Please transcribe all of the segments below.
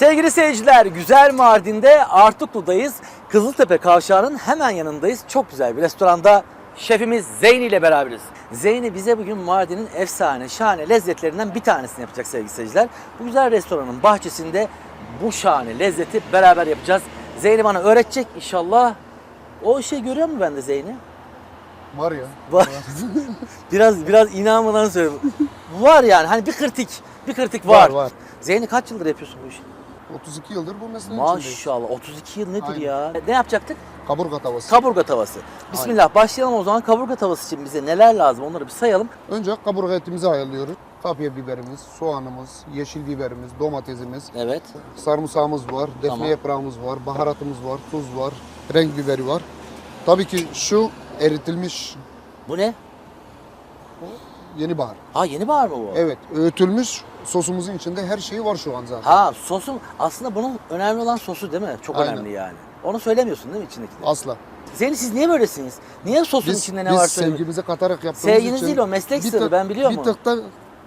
Sevgili seyirciler, güzel Mardin'de Artuklu'dayız. Kızıltepe Kavşağı'nın hemen yanındayız. Çok güzel bir restoranda şefimiz Zeyni ile beraberiz. Zeyni bize bugün Mardin'in efsane, şahane lezzetlerinden bir tanesini yapacak sevgili seyirciler. Bu güzel restoranın bahçesinde bu şahane lezzeti beraber yapacağız. Zeyni bana öğretecek inşallah. O şey görüyor mu bende Zeyni? Var ya. Var. biraz biraz inanmadan söylüyorum. Var yani hani bir kritik, bir kritik var. Var, var. Zeyni kaç yıldır yapıyorsun bu işi? 32 yıldır bu mesleğin içindeyiz. Maşallah 32 yıl nedir Aynen. ya? Ne yapacaktık? Kaburga tavası. Kaburga tavası. Bismillah başlayalım o zaman kaburga tavası için bize neler lazım onları bir sayalım. Önce kaburga etimizi ayarlıyoruz. Kapya biberimiz, soğanımız, yeşil biberimiz, domatesimiz, Evet. sarımsağımız var, defne Tamam. yaprağımız var, baharatımız var, tuz var, renk biberi var. Tabii ki şu eritilmiş Bu ne? yeni bahar. Ha yeni bahar mı bu? Evet, öğütülmüş sosumuzun içinde her şeyi var şu an zaten. Ha sosun aslında bunun önemli olan sosu değil mi? Çok Aynen. önemli yani. Onu söylemiyorsun değil mi içindekileri? Asla. Zeyni siz niye böylesiniz? Niye sosun Biz, içinde ne biz var söylemiyorsun? sevgimizi katarak yaptığımız Sevginiz için... değil o, meslek bir sırrı, ben biliyorum Bir onu. tık da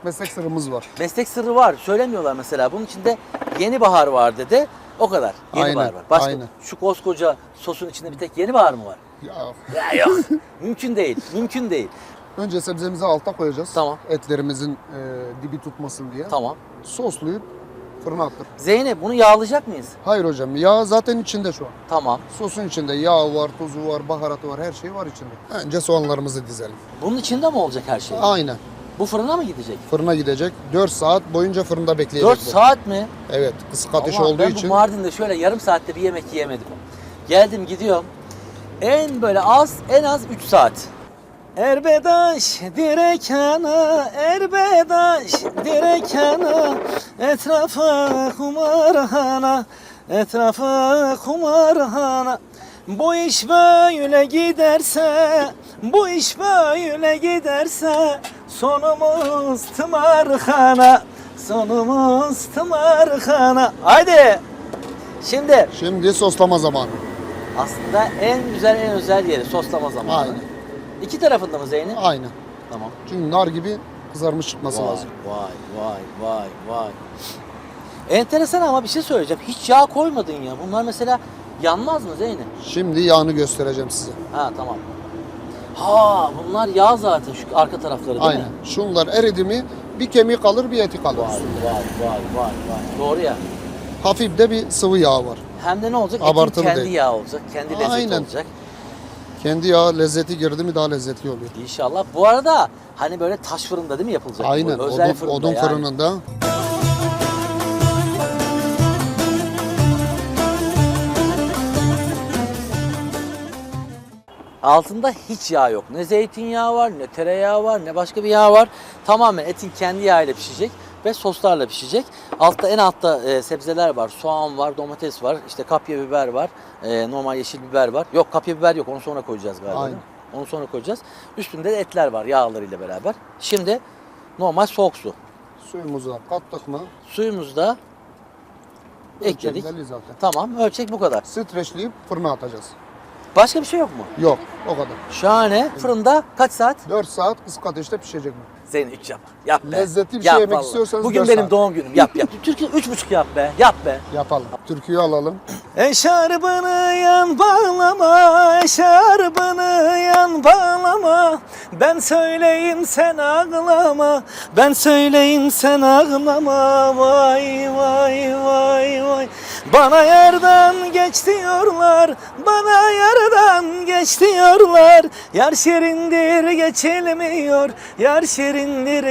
meslek sırrımız var. Meslek sırrı var. Söylemiyorlar mesela. Bunun içinde yeni bahar var dedi. O kadar. Yeni Aynen, bahar var. Başka aynen. şu koskoca sosun içinde bir tek yeni bahar mı var? Ya, Ya yok. mümkün değil. Mümkün değil. Önce sebzemizi alta koyacağız. Tamam. Etlerimizin e, dibi tutmasın diye. Tamam. Soslayıp fırına attır. Zeynep bunu yağlayacak mıyız? Hayır hocam yağ zaten içinde şu an. Tamam. Sosun içinde yağ var, tuzu var, baharatı var, her şey var içinde. Önce soğanlarımızı dizelim. Bunun içinde mi olacak her şey? Aynen. Bu fırına mı gidecek? Fırına gidecek. 4 saat boyunca fırında bekleyecek 4 bu. saat mi? Evet. Kısık ateş Allah, olduğu ben için. bu Mardin'de şöyle yarım saatte bir yemek yiyemedim. Geldim gidiyorum. En böyle az en az 3 saat. Erbedaş direk ana, erbedaş direk ana, etrafa kumarhana, etrafa kumarhana. Bu iş böyle giderse, bu iş böyle giderse, sonumuz tımarhana, sonumuz tımarhana. Haydi! Şimdi Şimdi soslama zamanı. aslında en güzel en özel yeri soslama zamanı. Aynen. İki tarafında mı Zeynep? Aynen. Tamam. Çünkü nar gibi kızarmış çıkması Vay, lazım. vay vay vay vay. Enteresan ama bir şey söyleyeceğim. Hiç yağ koymadın ya. Bunlar mesela yanmaz mı Zeynep? Şimdi yağını göstereceğim size. Ha tamam. Ha bunlar yağ zaten şu arka tarafları değil Aynen. mi? Şunlar eridi mi bir kemik kalır bir eti kalır. Vay vay vay vay vay. Doğru ya. Hafif de bir sıvı yağ var. Hem de ne olacak? Etin Abartılı kendi değil. yağı olacak. Kendi lezzeti Aynen. olacak. Kendi yağ lezzeti girdi mi daha lezzetli oluyor. İnşallah. Bu arada hani böyle taş fırında değil mi yapılacak? bu? Aynen. Özel Odun, fırında odun yani. fırınında. Altında hiç yağ yok. Ne zeytinyağı var, ne tereyağı var, ne başka bir yağ var. Tamamen etin kendi yağıyla pişecek ve soslarla pişecek. Altta en altta e, sebzeler var. Soğan var, domates var, işte kapya biber var, e, normal yeşil biber var. Yok kapya biber yok. Onu sonra koyacağız galiba. Aynen. Onu sonra koyacağız. Üstünde de etler var yağlarıyla beraber. Şimdi normal soğuk su. Suyumuzu kattık mı? Suyumuzu da ekledik. Ölçekleri zaten. Tamam ölçek bu kadar. Streçleyip fırına atacağız. Başka bir şey yok mu? Yok o kadar. Şahane. Fırında kaç saat? 4 saat kısık ateşte pişecek mi? Zeynep 3 yap. Yap be. Lezzetli bir Yap şey yemek vallahi. istiyorsanız Bugün dört benim saat. doğum günüm. Yap yap. Türkiye üç buçuk yap be. Yap be. Yapalım. Türküyü alalım. Eşarbını yan bağlama, eşarbını yan bağlama. Ben söyleyeyim sen ağlama, ben söyleyeyim sen ağlama. Vay vay vay vay. Bana yerden geç diyorlar, bana yerden geç diyorlar. Yar şerindir geçilmiyor, yar şerindir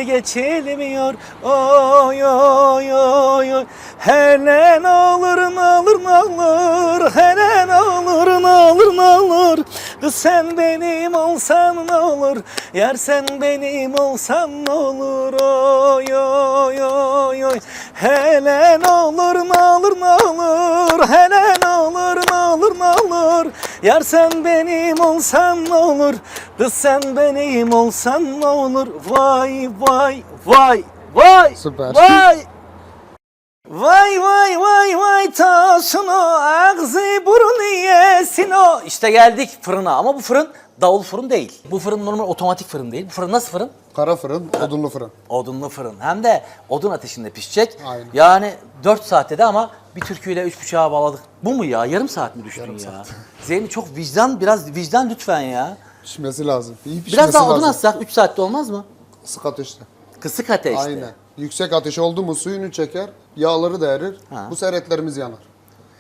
geçilmiyor. Oy oy oy oy. Hele ne olur ne olur ne olur Hele ne olur ne olur ne olur Kız sen benim olsan ne olur? Yar sen benim olsan ne olur? Oy oy oy oy. Hele ne olur ne olur ne olur Hele ne olur ne olur ne olur Yar sen benim olsan ne olur? Kız sen benim olsan ne olur? Vay vay vay vay Süper. Vay Vay vay vay vay tasın o ağzı burnu yesin o işte geldik fırına ama bu fırın davul fırın değil. Bu fırın normal otomatik fırın değil. Bu fırın nasıl fırın? Kara fırın, odunlu fırın. Odunlu fırın. Hem de odun ateşinde pişecek. Aynen. Yani 4 saatte de ama bir türküyle 3.5'a bağladık. Bu mu ya? Yarım saat mi düştün ya? Zeynep çok vicdan, biraz vicdan lütfen ya. Pişmesi lazım. İyi pişmesi Biraz daha odun lazım. atsak 3 saatte olmaz mı? Kısık ateşte. Kısık ateşte. Aynen. Yüksek ateş oldu mu suyunu çeker, yağları da erir. Ha. Bu sefer etlerimiz yanar.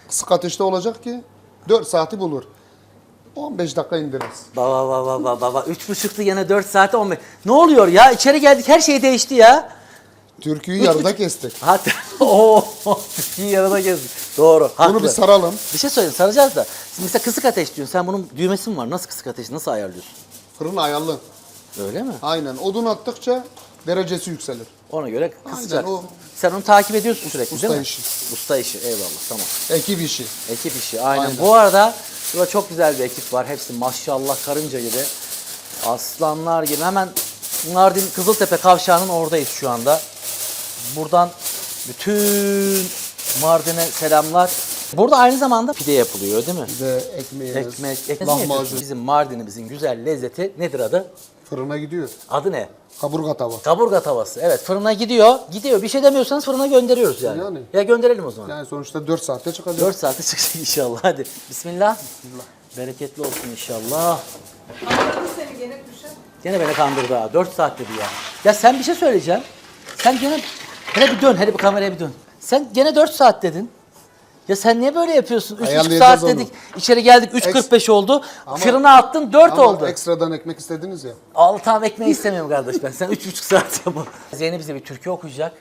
Kısık ateşte olacak ki 4 saati bulur. 15 dakika indiririz. Baba baba baba baba. Üç buçuktu yine 4 saate 15. Ne oluyor ya? İçeri geldik her şey değişti ya. Türküyü yarıda kestik. Hatta ooo iyi yarıda gezdik. Doğru. Haklı. Bunu bir saralım. Bir şey söyleyeyim saracağız da. Şimdi mesela kısık ateş diyorsun. Sen bunun düğmesi mi var? Nasıl kısık ateş? Nasıl ayarlıyorsun? Fırın ayarlı. Öyle mi? Aynen. Odun attıkça derecesi yükselir. Ona göre kısacak. o- Sen onu takip ediyorsun sürekli Usta değil mi? işi. Usta işi. Eyvallah tamam. Ekip işi. Ekip işi aynen. Aynen. Bu arada burada çok güzel bir ekip var. Hepsi maşallah karınca gibi. Aslanlar gibi. Hemen Mardin Kızıltepe kavşağının oradayız şu anda. Buradan bütün Mardin'e selamlar. Burada aynı zamanda pide yapılıyor değil mi? Bir de ekmeğimiz, Ekmek, ekmek lahmacun. Bizim Mardin'imizin güzel lezzeti nedir adı? Fırına gidiyor. Adı ne? Kaburga tava. Kaburga tavası. Evet fırına gidiyor. Gidiyor. Bir şey demiyorsanız fırına gönderiyoruz yani. Yani. Ya gönderelim o zaman. Yani sonuçta 4 saatte çıkacak. 4 saate çıkacak inşallah. Hadi. Bismillah. Bismillah. Bereketli olsun inşallah. Anladım seni gene kuşa. Gene beni kandırdı ha. 4 saat dedi ya. Ya sen bir şey söyleyeceğim. Sen gene... Hele bir dön. Hele bir kameraya bir dön. Sen gene 4 saat dedin. Ya sen niye böyle yapıyorsun? 3,5 Ayarlayacağız saat onu. dedik. İçeri geldik 3.45 oldu. Fırına attın 4 Ama oldu. ekstradan ekmek istediniz ya. Al tamam ekmeği istemiyorum kardeş ben. Sen üç buçuk saat yapma. Zeynep bize bir türkü okuyacak.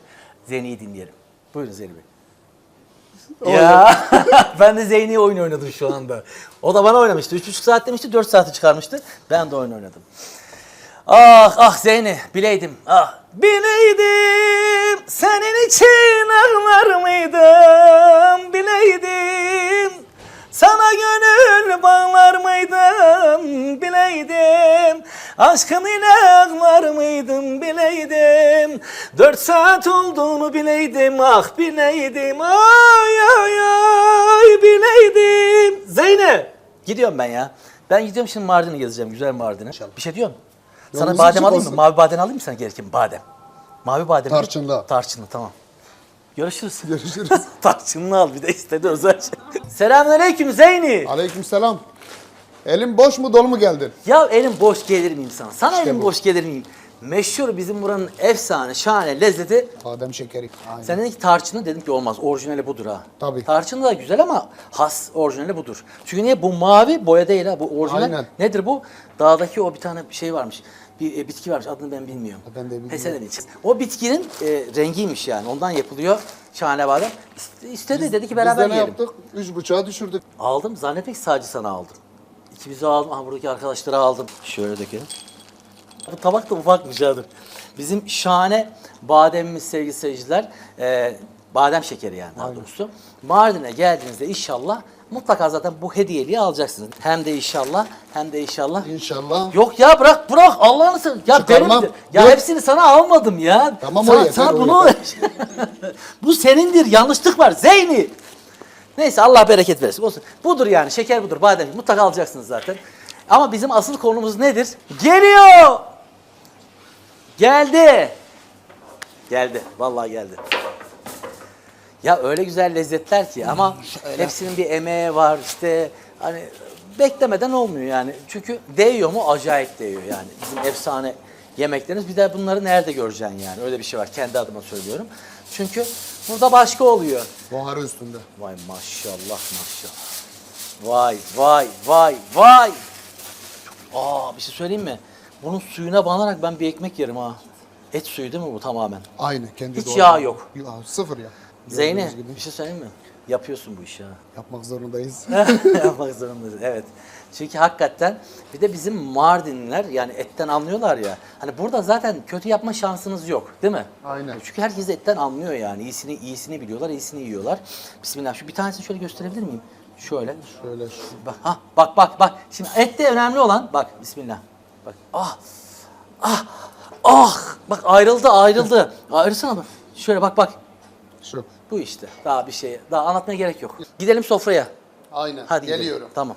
Zeyni'yi dinleyelim. Buyurun Zeynep Bey. Ya ben de Zeyni'ye oyun oynadım şu anda. O da bana oynamıştı. Üç buçuk saat demişti, dört saati çıkarmıştı. Ben de oyun oynadım. Ah ah Zeyni bileydim ah. Bileydim senin için ağlar mıydım? Bileydim. Sana gönül bağlar mıydım? Bileydim Aşkın ile ağlar mıydım? Bileydim Dört saat olduğunu bileydim ah bileydim. Ay ay ay bileydim. Zeynep Gidiyorum ben ya. Ben gidiyorum şimdi Mardin'i gezeceğim güzel Mardin'i Bir şey diyorsun Sana Yolunuz badem açık alayım mı? olsun. Mavi badem alayım mı sana gerekirse badem Mavi badem? Tarçınlı. Tarçınlı tamam Görüşürüz. Görüşürüz. Tarçınlı al bir de istedi özel şey. Selamünaleyküm Zeyni. Aleykümselam. Elin boş mu dolu mu geldin? Ya elim boş gelir miyim sana? Sana elim bu. boş gelir miyim? Meşhur bizim buranın efsane, şahane lezzeti. Badem şekeri. Aynen. Sen dedin ki tarçını dedim ki olmaz. Orijinali budur ha. Tabii. Tarçını da güzel ama has orijinali budur. Çünkü niye? Bu mavi boya değil ha. Bu orijinal. Aynen. Nedir bu? Dağdaki o bir tane şey varmış. Bir e, bitki varmış. Adını ben bilmiyorum. Ben de bilmiyorum. Peselen için. O bitkinin e, rengiymiş yani. Ondan yapılıyor. Şahane badem. İste- İstedi dedi ki beraber Biz de ne yiyelim. yaptık? Üç buçuğa düşürdük. Aldım. Zannetmek sadece sana aldım. İkimizi aldım. Aha buradaki arkadaşları aldım. Şöyle dökelim. Bu tabak da ufakmış ha dur. Bizim şahane bademimiz sevgili seyirciler. Ee, badem şekeri yani daha doğrusu. Mardin'e geldiğinizde inşallah mutlaka zaten bu hediyeliği alacaksınız. Hem de inşallah hem de inşallah. İnşallah. Yok ya bırak bırak Allah'ını seversen. Ya Çıkarmam. benimdir. Ya Yok. hepsini sana almadım ya. Tamam, o sana, yeter, sana o bunu bu senindir. Yanlışlık var. Zeyni. Neyse Allah bereket versin. Olsun. Budur yani. Şeker budur. Badem. Mutlaka alacaksınız zaten. Ama bizim asıl konumuz nedir? Geliyor. Geldi. Geldi. Vallahi geldi. Ya öyle güzel lezzetler ki ama hepsinin bir emeği var işte hani beklemeden olmuyor yani. Çünkü değiyor mu? Acayip değiyor yani. Bizim efsane yemeklerimiz. Bir de bunları nerede göreceksin yani? Öyle bir şey var. Kendi adıma söylüyorum. Çünkü burada başka oluyor. Buharı üstünde. Vay maşallah maşallah. Vay vay vay vay. Aa bir şey söyleyeyim mi? Bunun suyuna banarak ben bir ekmek yerim ha. Et suyu değil mi bu tamamen? Aynı. Kendi Hiç doğru. yağ yok. Ya, sıfır ya. Zeyne gibi. bir şey söyleyeyim mi? Yapıyorsun bu işi ha. Yapmak zorundayız. Yapmak zorundayız. Evet. Çünkü hakikaten bir de bizim Mardinliler yani etten anlıyorlar ya. Hani burada zaten kötü yapma şansınız yok değil mi? Aynen. Çünkü herkes etten anlıyor yani. İyisini iyisini biliyorlar, iyisini yiyorlar. Bismillah. Şu bir tanesini şöyle gösterebilir miyim? Şöyle. Şöyle şu. Bak ha bak bak bak. Şimdi et de önemli olan bak bismillah. Bak ah. Ah. Ah. Bak ayrıldı ayrıldı. Ayrılsana bak. Şöyle bak bak. Şu. Bu işte. Daha bir şey. Daha anlatmaya gerek yok. Gidelim sofraya. Aynen. Hadi gidelim. Geliyorum. Tamam.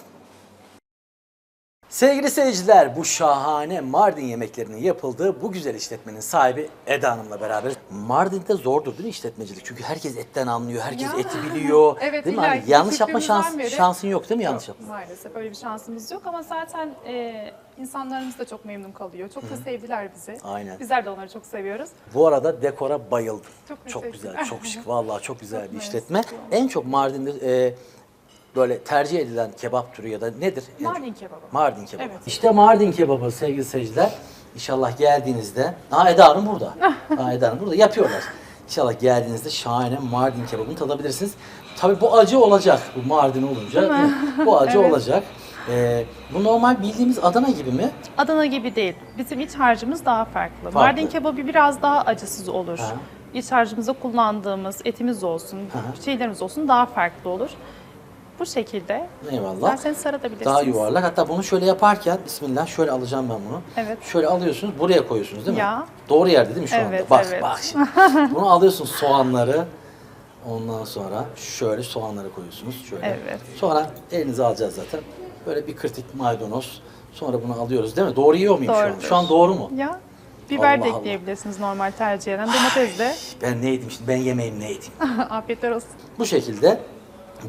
Sevgili seyirciler, bu şahane Mardin yemeklerinin yapıldığı bu güzel işletmenin sahibi Eda Hanım'la beraber. Mardin'de zordur değil mi işletmecilik? Çünkü herkes etten anlıyor, herkes Ya. eti biliyor. Evet, değil mi? Hani yanlış yapma küçüklüğümüzden şans, beri- şansın yok değil mi yanlış yapma? Maalesef öyle bir şansımız yok ama zaten e, insanlarımız da çok memnun kalıyor. Çok da sevdiler bizi. Aynen. Bizler de onları çok seviyoruz. Bu arada dekora bayıldım. Çok çok güzel, teşekkürler. çok şık. Vallahi çok güzel bir işletme. En çok Mardin'de e, böyle tercih edilen kebap türü ya da nedir? Mardin kebabı. Mardin kebabı. Evet. İşte Mardin kebabı sevgili seyirciler. İnşallah geldiğinizde, ha Eda Hanım burada. ha Eda Hanım burada yapıyorlar. İnşallah geldiğinizde şahane Mardin kebabını tadabilirsiniz. Tabii bu acı olacak bu Mardin olunca. Bu acı Evet. olacak. E, bu normal bildiğimiz Adana gibi mi? Adana gibi değil. Bizim iç harcımız daha farklı. Farklı. Mardin kebabı biraz daha acısız olur. Ha. İç harcımızda kullandığımız etimiz olsun, şeylerimiz olsun daha farklı olur. Bu şekilde. Eyvallah. Derseniz sarabilirsiniz. Daha yuvarlak. Hatta bunu şöyle yaparken Bismillah şöyle alacağım ben bunu. Evet. Şöyle alıyorsunuz buraya koyuyorsunuz değil mi? Ya. Doğru yerde değil mi şu anda? Evet, Bak evet. bak şimdi. Bunu alıyorsun soğanları. Ondan sonra şöyle soğanları koyuyorsunuz şöyle. Evet. Sonra elinize alacağız zaten. Böyle bir kırtık maydanoz. Sonra bunu alıyoruz değil mi? Doğru yiyor muyum şu an? Doğrudur. Şu an doğru mu? Ya biber Allah de Allah. ekleyebilirsiniz normal tercih eden. Domates de. Ben ne yedim şimdi? Ben yemeğim ne yedim? Afiyetler olsun. Bu şekilde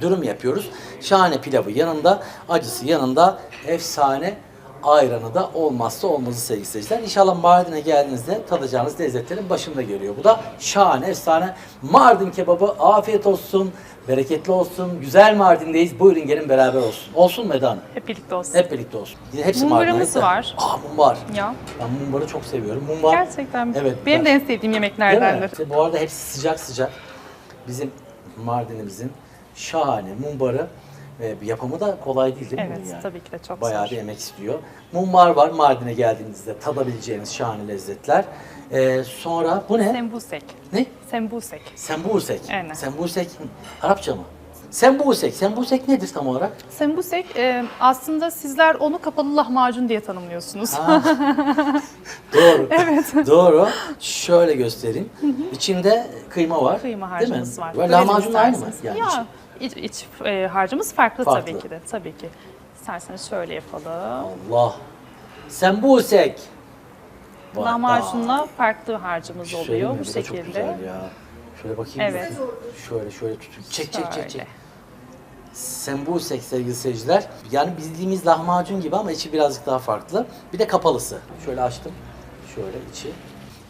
dürüm yapıyoruz. Şahane pilavı yanında, acısı yanında, efsane ayranı da olmazsa olmazı sevgili seyirciler. İnşallah Mardin'e geldiğinizde tadacağınız lezzetlerin başında geliyor. Bu da şahane, efsane Mardin kebabı. Afiyet olsun, bereketli olsun. Güzel Mardin'deyiz. Buyurun gelin beraber olsun. Olsun mu Eda Hanım? Hep birlikte olsun. Hep birlikte olsun. Yine hepsi Mumbarımız Mardin'e ait de. var. Aa mumbar. Ya. Ben mumbarı çok seviyorum. Mumbar. Gerçekten. Evet. Benim ben- de en sevdiğim Değil mi? yemeklerdendir. İşte bu arada hepsi sıcak sıcak. Bizim Mardin'imizin şahane mumbarı ve yapımı da kolay değil değil mi? Evet, bunun yani? tabii ki de çok Bayağı zor. bir emek istiyor. Mumbar var Mardin'e geldiğinizde tadabileceğiniz şahane lezzetler. Ee, sonra bu ne? Sembusek. ne? Sembusek. Sembusek. Aynen. Sembusek Arapça mı? Sembusek. Sembusek nedir tam olarak? Sembusek e, aslında sizler onu kapalı lahmacun diye tanımlıyorsunuz. Doğru. evet. Doğru. Şöyle göstereyim. İçinde kıyma var. Kıyma değil mi? harcımız var. Ve Böyle lahmacun de aynı mı? Yani ya iç, iç, e, harcımız farklı, Farklı. tabii ki de. Tabii ki. İsterseniz şöyle yapalım. Allah. Sembusek. Vay, aa. Lahmacunla farklı harcımız söyleyeyim oluyor mi? bu Bu da çok şekilde. güzel ya. Şöyle bakayım. Evet. bir. Şöyle şöyle tutayım. Çek çek çek çek. Şöyle. Sembusek sevgili seyirciler. Yani bildiğimiz lahmacun gibi ama içi birazcık daha farklı. Bir de kapalısı. Şöyle açtım. Şöyle içi.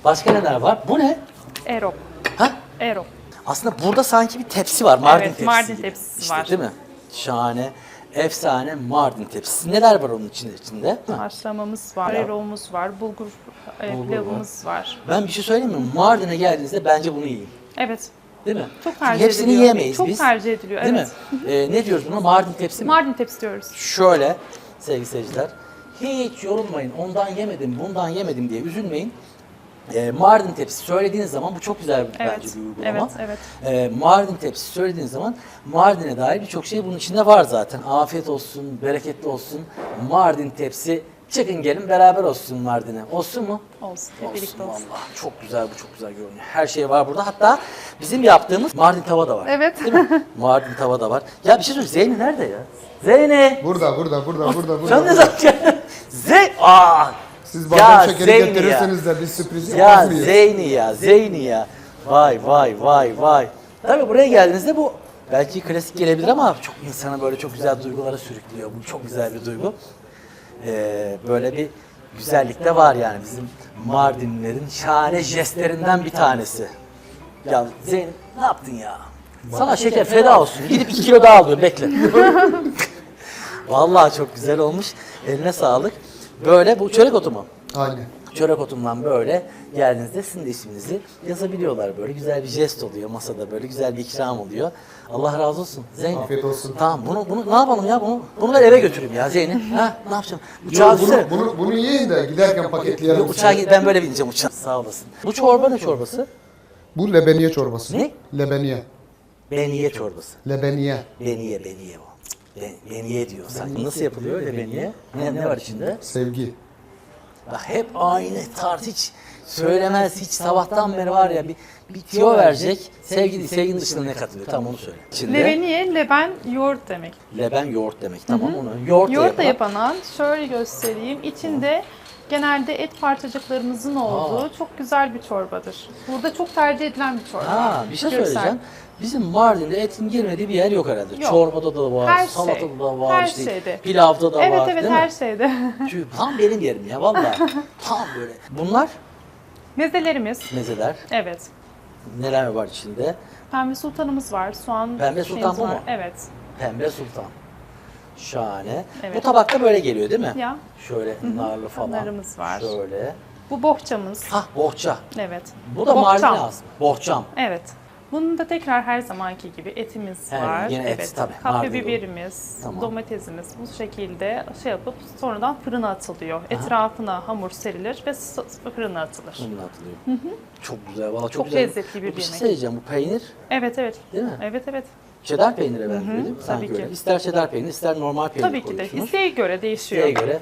Başka neler var? Bu ne? Erop. Ha? Erop. Aslında burada sanki bir tepsi var. Mardin Evet, tepsisi Mardin gibi. tepsisi İşte var. değil mi? Şahane. Efsane Mardin tepsisi. Neler var onun içinde? içinde? Ha. Haşlamamız var, eromuz var, bulgur, e, Bulgur pilavımız var. Ben bir şey söyleyeyim mi? Mardin'e geldiğinizde bence bunu yiyin. Evet. Değil mi? Çok tercih hepsini ediliyor. yiyemeyiz Çok biz. tercih ediliyor, Değil evet. mi? Ee, ne diyoruz buna? Mardin tepsi mi? Mardin tepsi diyoruz. Şöyle sevgili seyirciler. Hiç yorulmayın. Ondan yemedim, bundan yemedim diye üzülmeyin. Ee, Mardin tepsi söylediğiniz zaman bu çok güzel bir- Evet, bence bir uygulama. evet, Ee, Mardin tepsi söylediğiniz zaman Mardin'e dair birçok şey bunun içinde var zaten. Afiyet olsun, bereketli olsun. Mardin tepsi çıkın gelin beraber olsun Mardin'e. Olsun mu? Olsun. Hep birlikte olsun. Allah çok güzel bu çok güzel görünüyor. Her şey var burada. Hatta bizim yaptığımız Mardin tava da var. Evet. Değil mi? Mardin tava da var. Ya bir şey söyleyeyim. Zeyni nerede ya? Zeyni! Burada, burada, burada, burada, burada. Sen ne zaman? Zey... Aa! Siz badem şekeri Zeyni getirirseniz de bir sürpriz Ya yapmaz mıyız? Zeyni ya, Zeyni ya. Vay vay vay vay. Tabii buraya geldiğinizde bu belki klasik gelebilir ama çok insana böyle çok güzel duygulara sürüklüyor. Bu çok güzel bir duygu. Ee, böyle bir güzellik de var yani bizim Mardinlilerin şahane jestlerinden bir tanesi. Ya Zeyn ne yaptın ya? Sana şeker feda olsun. Gidip iki kilo daha alıyorum bekle. Vallahi çok güzel olmuş. Eline sağlık. Böyle bu çörek otu mu? Aynen. Çörek otundan böyle geldiğinizde sizin de isminizi yazabiliyorlar böyle. Güzel bir jest oluyor masada böyle güzel bir ikram oluyor. Allah razı olsun. Zeynep. Afiyet olsun. Tamam bunu bunu ne yapalım ya bunu? Bunu ben eve götüreyim ya Zeynep. Ha ne yapacağım? Uçağa Yo, düşsene. bunu, bunu, bunu yiyin de giderken paketleyelim. Yok, uçağa git ben böyle bineceğim uçağa. Sağ olasın. Bu çorba ne çorbası? Bu lebeniye çorbası. Ne? Lebeniye. Beniye çorbası. Lebeniye. Beniye beniye o. Ben, beniye diyor sanki. Nasıl yapılıyor öyle beniye? Ne, ne var içinde? Sevgi. Bak hep aynı tart hiç söylemez hiç sabahtan beri var ya bir, bir tiyo verecek. Sevgi, sevginin dışında ne katılıyor? Tamam onu söyle. İçinde Leveniye, leben, yoğurt demek. leben yoğurt demek. Tamam onu. Yoğurt, Yoğurt da yapan- yapanan şöyle göstereyim. İçinde genelde et parçacıklarımızın olduğu çok güzel bir çorbadır. Burada çok tercih edilen bir çorba. Ha bir şey Görsel. söyleyeceğim. Bizim Mardin'de etin girmediği bir yer yok herhalde. Yok. Çorbada da var, Her şey. salatada da var, Her işte şeyde. pilavda da Evet var evet değil mi? her şeyde. Çünkü tam benim yerim ya vallahi. tam böyle. Bunlar Mezelerimiz. mezeler. Evet. Neler var içinde? Pembe sultanımız var. Soğan Pembe sultan bu var. mu? Evet. Pembe sultan. Şahane. Evet. Bu tabakta böyle geliyor değil mi? Ya. Şöyle narlı falan. Narımız var. Şöyle. Bu bohçamız. Hah bohça. Evet. Bu da Bohçam. Mardin aslında. Bohçam. Evet. Bunun da tekrar her zamanki gibi etimiz He, var. yine et tabii, Kapya biberimiz, Tamam. domatesimiz bu şekilde şey yapıp sonradan fırına atılıyor. Etrafına hamur serilir ve fırına atılır. Bunun atılıyor. Çok güzel. Valla çok, Çok güzel. lezzetli bir Bir şey yemek. söyleyeceğim. Bu peynir Evet evet. değil mi? Evet evet. Çedar peynire benziyor değil mi? tabii Sanki ki. öyle. İster çedar peynir, ister normal peynir Tabii ki de. İsteğe göre değişiyor. İsteğe göre.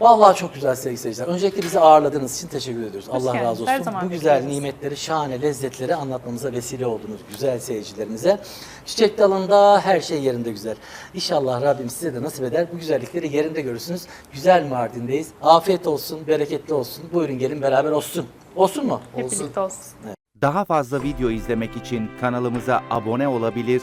Vallahi çok güzel sevgili seyirciler. Öncelikle bizi ağırladığınız için teşekkür ediyoruz. Hoş Allah geldiniz. razı Her olsun. zaman Bu güzel bekleriz. nimetleri, şahane lezzetleri anlatmamıza vesile oldunuz güzel seyircilerimize. Çiçek dalında her şey yerinde güzel. İnşallah Rabbim size de nasip eder. Bu güzellikleri yerinde görürsünüz. Güzel Mardin'deyiz. Afiyet olsun, bereketli olsun. Buyurun gelin beraber olsun. Olsun mu? Hep Olsun. birlikte olsun. Daha fazla video izlemek için kanalımıza abone olabilir,